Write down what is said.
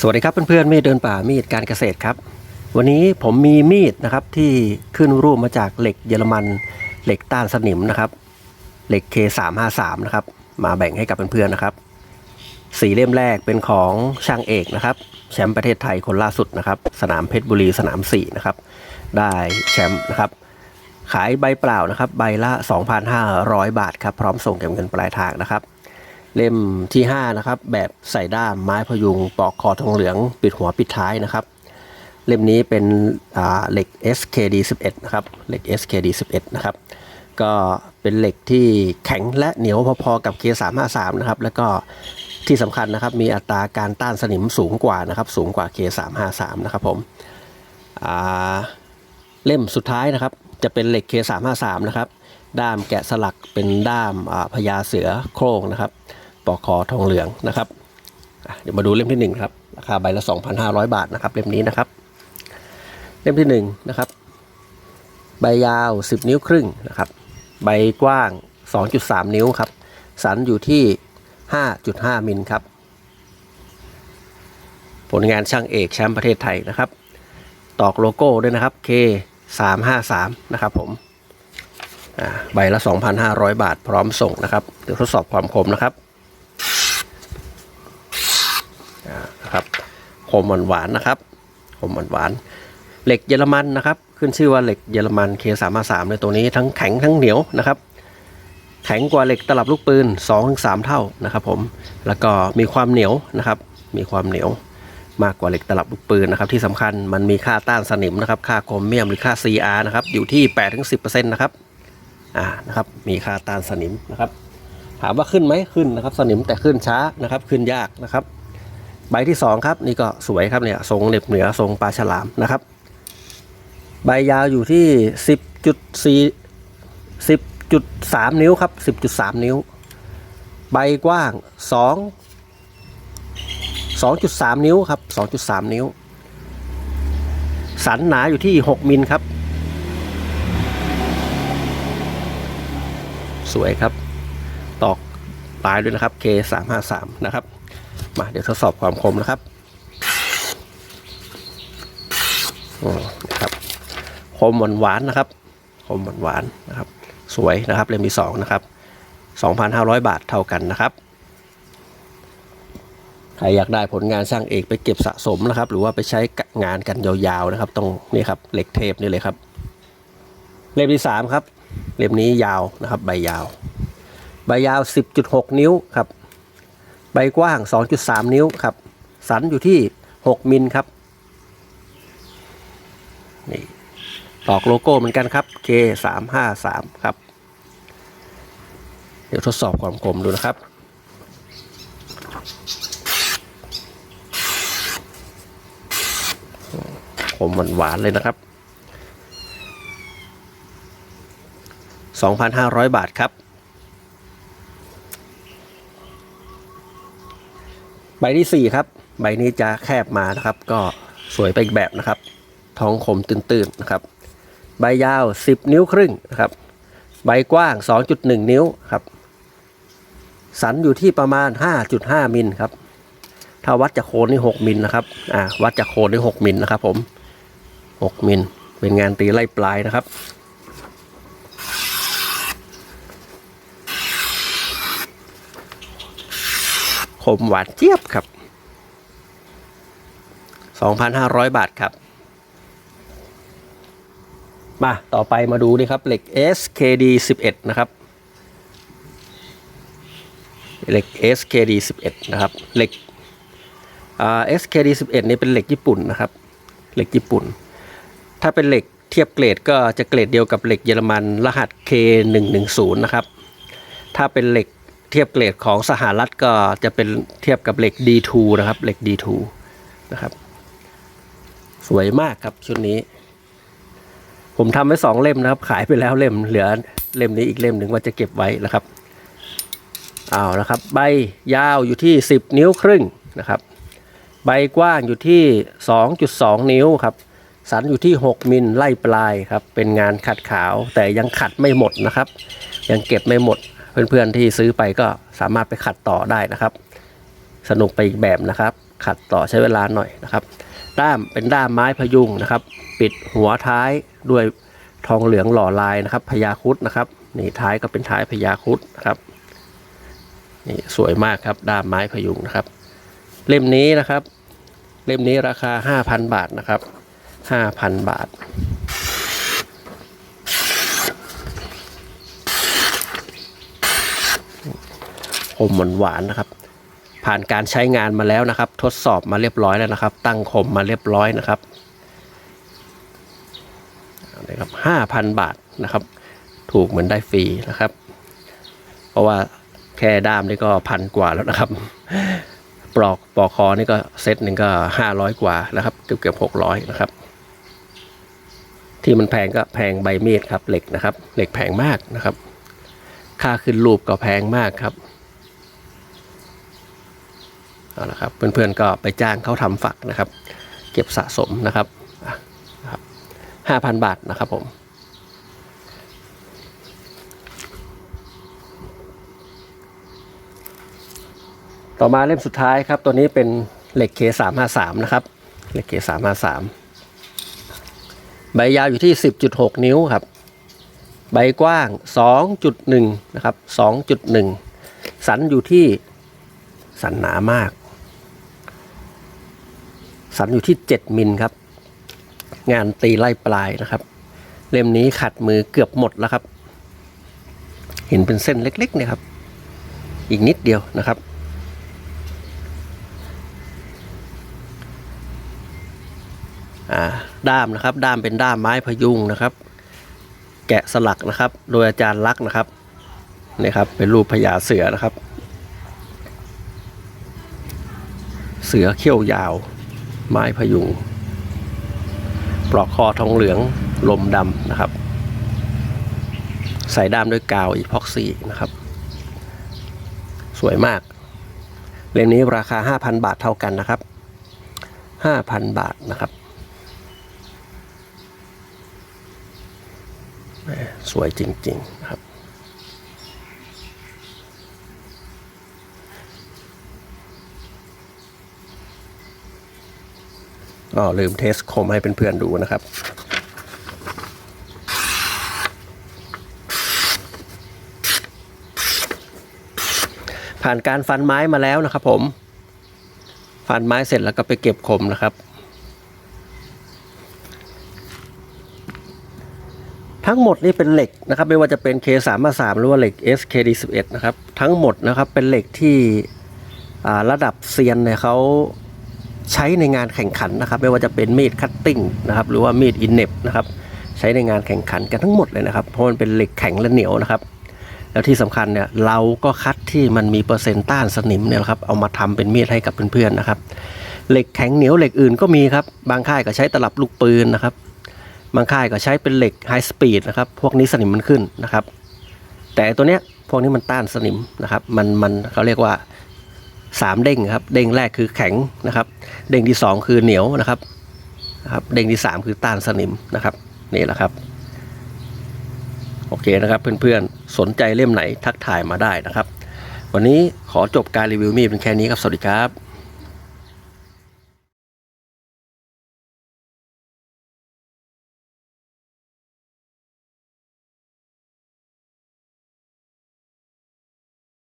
สวัสดีครับเพื่อนๆมีดเดินป่ามีดการเกษตรครับ วันนี้ผมมีมีดนะครับที่ขึ้นรูปมาจากเหล็กเยอรมัน เหล็กต้านสนิมนะครับ เหล็ก K353 นะครับ มาแบ่งให้กับเพื่อนๆนะครับสีเล่มแรกเป็นของช่างเอกนะครับแชมป์ประเทศไทยคนล่าสุดนะครับ สนามเพชรบุรีสนาม4นะครับได้แชมป์นะครับ ขายใบเปล่านะครับ ใบละ 2,500 บาทครับพร้อมส่งเก็บเงินปลายทางนะครับ เล่มที่ 5 นะครับ แบบใส่ด้ามไม้พยุงปอกคอทองเหลือง ปิดหัวปิดท้ายนะครับ เล่มนี้เป็นเหล็ก SKD 11นะครับเหล็ก SKD 11นะครับก็เป็นเหล็กที่แข็งและเหนียวพอๆกับ K353 นะครับ แล้วก็ที่สำคัญนะครับ มีอัตราการต้านสนิมสูงกว่านะครับ สูงกว่า K353 นะครับผมเล่มสุดท้ายนะครับ จะเป็นเหล็ก K353 นะครับ ด้ามแกะสลักเป็นด้ามพญาเสือโคร่งนะครับ ปอกคอทองเหลืองนะครับเดี๋ยวมาดูเล่มที่หนึ่งครับ ราคาใบละ 2,500 บาทนะครับเล่มนี้นะครับ เล่มที่หนึ่งนะครับ ใบยาว 10 นิ้วครึ่งนะครับ ใบกว้าง 2.3 นิ้วครับ สันอยู่ที่ 5.5 มิลครับ ผลงานช่างเอกแชมป์ประเทศไทยนะครับ ตอกโลโก้ด้วยนะครับ K 3 5 3 นะครับผมอ่าใบละ 2,500 บาทพร้อมส่งนะครับเดี๋ยวทดสอบความคมนะครับอ่านะครับ ค มหวานๆนะครับคมหวานๆเหล็กเยอรมันนะครับ ขึ้นชื่อว่าเหล็กเยอรมัน K 3 5 3ในตัวนี้ทั้งแข็งทั้งเหนียวนะครับแข็งกว่าเหล็กตลับลูกปืน 2-3 เท่านะครับผม แล้วก็มีความเหนียวนะครับ มีความเหนียวมากกว่าเหล็กตลับลูกปืนนะครับ ที่สำคัญมันมีค่าต้านสนิมนะครับ ค่าโครเมียมหรือค่า CR นะครับ อยู่ที่ 8-10%นะครับ อ่า นะครับ มีค่าต้านสนิมนะครับ ถามว่าขึ้นไหมขึ้นนะครับ สนิมแต่ขึ้นช้านะครับ ขึ้นยากนะครับ ใบที่ 2 ครับนี่ก็สวยครับเนี่ยทรงเหน็บเหนือทรงปลาฉลามนะครับ ใบยาวอยู่ที่ 10.4 10.3 นิ้วครับ 10.3 นิ้ว ใบกว้าง 2 2.3 นิ้วครับ 2.3 นิ้ว สันหนาอยู่ที่ 6 มิลครับ สวยครับ ตอกปลายด้วยนะครับ K 3 5 3 นะครับ มาเดี๋ยวทดสอบความคมนะครับอืมนะครับ คมหวานๆนนะครับ คมหวานๆนนะครับ สวยนะครับเล่มที่สองนะครับ2,500บาทเท่ากันนะครับ ใครอยากได้ผลงานสร้างเอกไปเก็บสะสมนะครับ หรือว่าไปใช้งานกันยาวๆนะครับตรงนี่ครับเหล็กเทปนี่เลยครับ เล่มที่สามครับ เล่มนี้ยาวนะครับ ใบยาว ใบยาว 10.6 นิ้วครับ ใบกว้าง 2.3 นิ้วครับ สันอยู่ที่ 6 มิลครับ นี่ตอกโลโก้เหมือนกันครับ K 3 5 3 ครับ เดี๋ยวทดสอบความคมดูนะครับคมหวานๆเลยนะครับ 2,500 บาทครับ ใบที่4ครับ ใบนี้จะแคบมานะครับ ก็สวยไปอีกแบบนะครับ ท้องคมตื้นๆนะครับ ใบยาว 10 นิ้วครึ่งนะครับ ใบกว้าง 2.1 นิ้วครับ สันอยู่ที่ประมาณ 5.5 มิลครับ ถ้าวัดจากโคนนี่ 6 มิลนะครับ อ่า วัดจากโคนนี่ 6 มิลนะครับผม 6 มิล เป็นงานตีไล่ปลายนะครับ มหวานเจี๊ยบครับ 2,500 บาทครับ มาต่อไปมาดูดิครับ เหล็ก SKD 11 นะครับ เหล็ก SKD 11 นะครับ เหล็ก SKD 11 นี่เป็นเหล็กญี่ปุ่นนะครับ เหล็กญี่ปุ่น ถ้าเป็นเหล็กเทียบเกรดก็จะเกรดเดียวกับเหล็กเยอรมันรหัส K110 นะครับ ถ้าเป็นเหล็ก เทียบเกรดของสหรัฐก็จะเป็นเทียบกับเหล็ก D2 นะครับเหล็ก D2 นะครับ สวยมากครับชุดนี้ ผมทำไว้สองเล่มนะครับ ขายไปแล้วเล่มเหลือเล่มนี้อีกเล่มหนึ่งว่าจะเก็บไว้นะครับเอานะครับ ใบยาวอยู่ที่ 10 นิ้วครึ่งนะครับ ใบกว้างอยู่ที่ 2.2 นิ้วครับ สันอยู่ที่ 6 มิลไล่ปลายครับ เป็นงานขัดขาวแต่ยังขัดไม่หมดนะครับ ยังเก็บไม่หมด เพื่อนๆที่ซื้อไปก็สามารถไปขัดต่อได้นะครับ สนุกไปอีกแบบนะครับ ขัดต่อใช้เวลาหน่อยนะครับ ด้ามเป็นด้ามไม้พยุงนะครับ ปิดหัวท้ายด้วยทองเหลืองหล่อลายนะครับพญาคุดนะครับนี่ท้ายก็เป็นท้ายพญาคุดนะครับนี่สวยมากครับด้ามไม้พยุงนะครับ เล่มนี้นะครับ เล่มนี้ราคา 5,000 บาทนะครับ 5,000 บาท คมหวานๆนะครับ ผ่านการใช้งานมาแล้วนะครับ ทดสอบมาเรียบร้อยแล้วนะครับ ตั้งคมมาเรียบร้อยนะครับนะครับห้าพันบาทนะครับ ถูกเหมือนได้ฟรีนะครับ เพราะว่าแค่ด้ามนี่ก็พันกว่าแล้วนะครับ ปลอกปลอกคอนี่ก็เซตหนึ่งก็ห้าร้อยกว่านะครับ เกือบเกือบหกร้อยนะครับ ที่มันแพงก็แพงใบมีดครับเหล็กนะครับ เหล็กแพงมากนะครับ ค่าขึ้นรูปก็แพงมากครับ เอาละครับเพื่อนๆก็ไปจ้างเขาทำฝักนะครับ เก็บสะสมนะครับห้าพันบาทนะครับผมต่อมาเล่มสุดท้ายครับ ตัวนี้เป็นเหล็ก K353 นะครับ เหล็ก K353 ใบยาวอยู่ที่10.6นิ้วครับ ใบกว้าง2.1นะครับ2.1สันอยู่ที่สันหนามาก สันอยู่ที่ 7 มิลครับ งานตีไล่ปลายนะครับ เล่มนี้ขัดมือเกือบหมดแล้วครับ เห็นเป็นเส้นเล็กๆเนี่ยครับ อีกนิดเดียวนะครับ ด้ามนะครับ ด้ามเป็นด้ามไม้พยุงนะครับ แกะสลักนะครับ โดยอาจารย์ลักษ์นะครับนี่ครับ เป็นรูปพญาเสือนะครับ เสือเขี้ยวยาว ไม้พยุง ปลอกคอทองเหลืองลมดำนะครับ ใส่ด้ามด้วยกาวอีพ็อกซี่นะครับ สวยมาก เล่มนี้ราคา 5,000 บาทเท่ากันนะครับ 5,000 บาทนะครับ สวยจริงๆนะครับ ก็ลืมเทสคมให้เพื่อนๆดูนะครับผ่านการฟันไม้มาแล้วนะครับ ผม ฟันไม้เสร็จแล้วก็ไปเก็บคมนะครับ ทั้งหมดนี่เป็นเหล็กนะครับ ไม่ว่าจะเป็น K3 มา3หรือว่าเหล็ก SKD11 นะครับ ทั้งหมดนะครับเป็นเหล็กที่ระดับเซียนเนี่ยเขา ใช้ในงานแข่งขันนะครับ ไม่ว่าจะเป็นมีดคัตติ้งนะครับหรือว่ามีดอินเนบนะครับใช้ในงานแข่งขันกันทั้งหมดเลยนะครับเพราะมันเป็นเหล็กแข็งและเหนียวนะครับ แล้วที่สำคัญเนี่ยเราก็คัดที่มันมีเปอร์เซ็นต์ต้านสนิมเนี่ยครับเอามาทำเป็นมีดให้กับเพื่อนๆนะครับ เหล็กแข็งเหนียวเหล็กอื่นก็มีครับบางค่ายก็ใช้ตลับลูกปืนนะครับบางค่ายก็ใช้เป็นเหล็กไฮสปีดนะครับพวกนี้สนิมมันขึ้นนะครับ แต่ตัวเนี้ยพวกนี้มันต้านสนิมนะครับ มันมันเขาเรียกว่า สามเด้งครับ เด้งแรกคือแข็งนะครับ เด้งที่สองคือเหนียวนะครับนะครับ เด้งที่สามคือต้านสนิมนะครับนี่แหละครับ โอเคนะครับเพื่อนๆสนใจเล่มไหนทักถ่ายมาได้นะครับ วันนี้ขอจบการรีวิวมีดเป็นแค่นี้ครับสวัสดีครับ